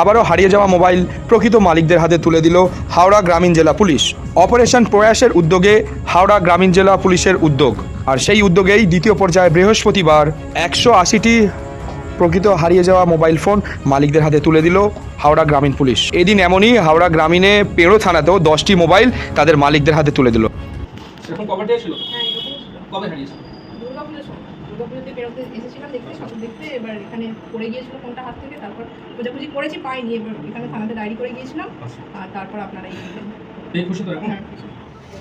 আবারও হারিয়ে যাওয়া মোবাইল প্রকৃত মালিকদের হাতে তুলে দিল হাওড়া গ্রামীণ জেলা পুলিশ। অপারেশন প্রয়াসের উদ্যোগে হাওড়া গ্রামীণ জেলা পুলিশের উদ্যোগ। আর সেই উদ্যোগেই দ্বিতীয় পর্যায়ে বৃহস্পতিবার একশো আশিটি প্রকৃত হারিয়ে যাওয়া মোবাইল ফোন মালিকদের হাতে তুলে দিল হাওড়া গ্রামীণ পুলিশ। এদিন এমনই হাওড়া গ্রামীণে পেড়ো থানাতেও দশটি মোবাইল তাদের মালিকদের হাতে তুলে দিল। কবে দুর্গাপুজোর সময়। দুর্গাপুজোতে বেরোতে এসেছিলাম দেখতে ঠাকুর দেখতে এবার এখানে পড়ে গিয়েছিল ফোনটা হাত থেকে তারপর খোঁজাখুঁজি করেছি পাইনি এবার এখানে থানাতে ডায়েরি করে গিয়েছিলাম। আর তারপর আপনারা এই এই খুশি তো এখন? হ্যাঁ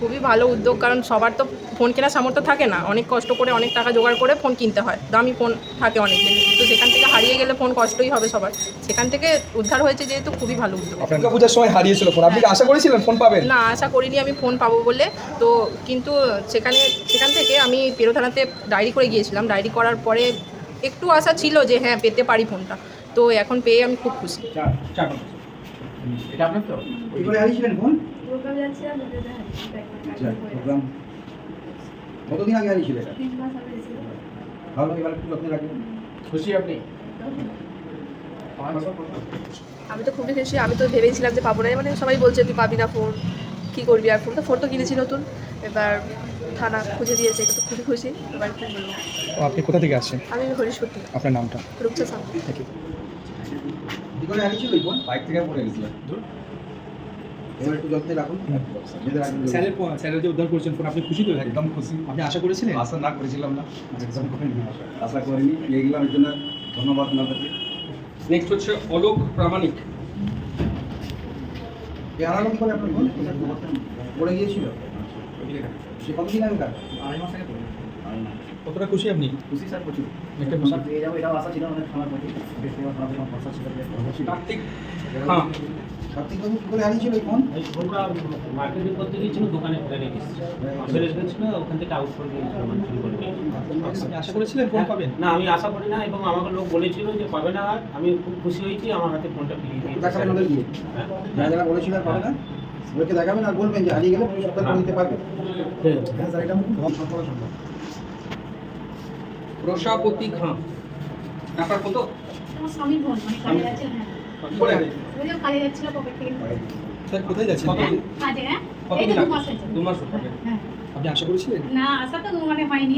খুবই ভালো উদ্যোগ কারণ সবার তো ফোন কেনার সামর্থ্য থাকে না। অনেক কষ্ট করে অনেক টাকা জোগাড় করে ফোন কিনতে হয়। দামি ফোন থাকে অনেকের তো সেখান থেকে হারিয়ে গেলে ফোন কষ্টই হবে সবার। সেখান থেকে উদ্ধার হয়েছে যেহেতু খুবই ভালো উদ্যোগ। দুর্গা পূজার সময় হারিয়েছিল ফোন। আপনি আশা করেছিলেন ফোন পাবেন? না আশা করিনি আমি ফোন পাবো বলে। তো কিন্তু সেখানে সেখান থেকে আমি পেরো থানাতে ডায়েরি করে গিয়েছিলাম। ডায়েরি করার পরে একটু আশা ছিল যে হ্যাঁ পেতে পারি ফোনটা। তো এখন পেয়ে আমি খুব খুশি। এটা আপনার তো? কি করে হারিয়েছিলেন ফোন? প্রোগ্রাম যাচ্ছিলাম প্রোগ্রাম কতদিন আগে হারিয়েছিল এটা ভালো এবার একটু যত্নে রাখবেন খুশি আপনি? আমি তো খুবই খুশি আমি তো ভেবেছিলাম যে পাবো না মানে সবাই বলছে তুই পাবি না ফোন কী করবি আর ফোন? তো ফোন তো কিনেছি নতুন এবার থানা খুঁজে দিয়েছে এটা তো খুবই খুশি এবার কি বলব আপনি কোথা থেকে আসছেন? আমি হরিশপুর থেকে। আপনার নামটা? রূপসা সামনে এই ফোন? বাইক থেকে পড়ে গেছিল এবার একটু যত্নে রাখুন স্যারের স্যারের যে উদ্ধার করেছেন ফোন আপনি খুশি তো? একদম খুশি। আপনি আশা করেছিলেন? আশা না করেছিলাম না একদম করিনি। আশা করিনি পেয়ে গেলাম এর জন্য ধন্যবাদ আপনাদেরকে। নেক্সট হচ্ছে অলোক প্রামাণিক। এ করে আপনার ফোন? পড়ে গিয়েছিল? সে কতদিন আগে কার আড়াই মাস আগে কতটা খুশি আপনি? খুশি স্যার প্রচুর। একটা পেয়ে যাব এটাও আশা ছিল অনেক সময় প্রতি কার্তিক হ্যাঁ। কার্তিক বাবু কি করে হারিয়েছিল ফোন এই ফোনটা মার্কেটিং করতে গিয়েছিল দোকানে ফেলে রেখেছিল ফেলে রেখেছিল ওখান থেকে আউট করে দিয়েছিল মানে চুরি করে আশা করেছিলেন ফোন পাবেন? না আমি আশা করি না এবং আমাকে লোক বলেছিল যে পাবে না আর আমি খুব খুশি হয়েছি আমার হাতে ফোনটা ফিরিয়ে দিয়েছে। দেখাবেন ওদের গিয়ে? হ্যাঁ। যারা যারা বলেছিল আর পাবে না ওদেরকে দেখাবেন আর বলবেন যে হারিয়ে গেলে পুলিশ সত্তর করে পারবে। হ্যাঁ। স্যার এটা খাঁ আপনার কত? আমার স্বামীর বোন মানে কাজে হ্যাঁ। কোথায় যাচ্ছেন? হ্যাঁ? হ্যাঁ। আপনি আশা করেছিলেন? না আশা তো মানে হয়নি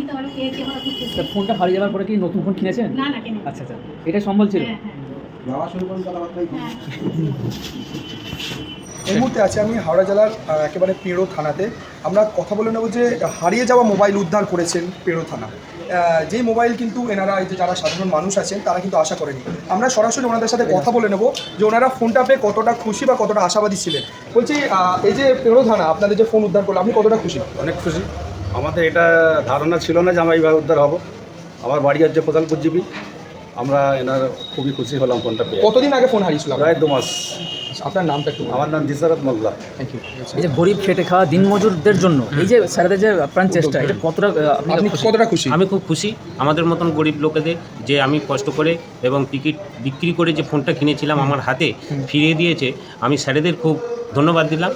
ফোনটা হারিয়ে যাওয়ার পরে কি নতুন ফোন কিনেছেন? না না আচ্ছা আচ্ছা এটা সম্ভব ছিল? যাওয়া শুরু করুন কথাবার্তাই হ্যাঁ। এই মুহূর্তে আছি আমি হাওড়া জেলার একেবারে পেড়ো থানাতে। আমরা কথা বলে নেব যে হারিয়ে যাওয়া মোবাইল উদ্ধার করেছেন পেড়ো থানা। যেই মোবাইল কিন্তু এনারা এই যে যারা সাধারণ মানুষ আছেন তারা কিন্তু আশা করেনি। আমরা সরাসরি ওনাদের সাথে কথা বলে নেব যে ওনারা ফোনটা পেয়ে কতটা খুশি বা কতটা আশাবাদী ছিলেন। বলছি এই যে পেড়ো থানা আপনাদের যে ফোন উদ্ধার করল আপনি কতটা খুশি? অনেক খুশি। আমাদের এটা ধারণা ছিল না যে আমরা এইভাবে উদ্ধার হব। আমার বাড়ি হচ্ছে প্রধান জিবি আমরা এনার খুবই খুশি হলাম ফোনটা পেয়ে। কতদিন আগে ফোন হারিয়েছিল আপনার? প্রায় দু মাস। আপনার নামটা একটু আমার নাম জিসারত মোল্লা। থ্যাংক ইউ এই যে গরিব খেটে খাওয়া দিনমজুরদের জন্য এই যে স্যারদের যে আপ্রাণ চেষ্টা এটা কতটা আপনি কতটা খুশি? আমি খুব খুশি। আমাদের মতন গরিব লোকেদের যে আমি কষ্ট করে এবং টিকিট বিক্রি করে যে ফোনটা কিনেছিলাম আমার হাতে ফিরিয়ে দিয়েছে আমি স্যারেদের খুব ধন্যবাদ দিলাম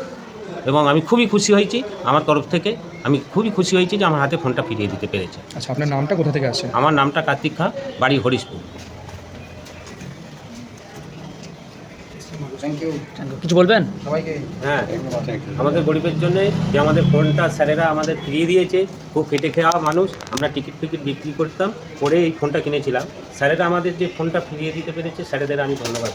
এবং আমি খুবই খুশি হয়েছি। আমার তরফ থেকে আমি খুবই খুশি হয়েছি যে আমার হাতে ফোনটা ফিরিয়ে দিতে পেরেছে। আচ্ছা আপনার নামটা কোথা থেকে আসছে? আমার নামটা কার্তিক খা বাড়ি হরিশপুর। থ্যাংক ইউ কিছু বলবেন? সবাইকে হ্যাঁ। আমাদের গরিবের জন্য যে আমাদের ফোনটা স্যারেরা আমাদের ফিরিয়ে দিয়েছে খুব খেটে খাওয়া মানুষ আমরা টিকিট ফিকিট বিক্রি করতাম করে এই ফোনটা কিনেছিলাম। স্যারেরা আমাদের যে ফোনটা ফিরিয়ে দিতে পেরেছে স্যারেদের আমি ধন্যবাদ।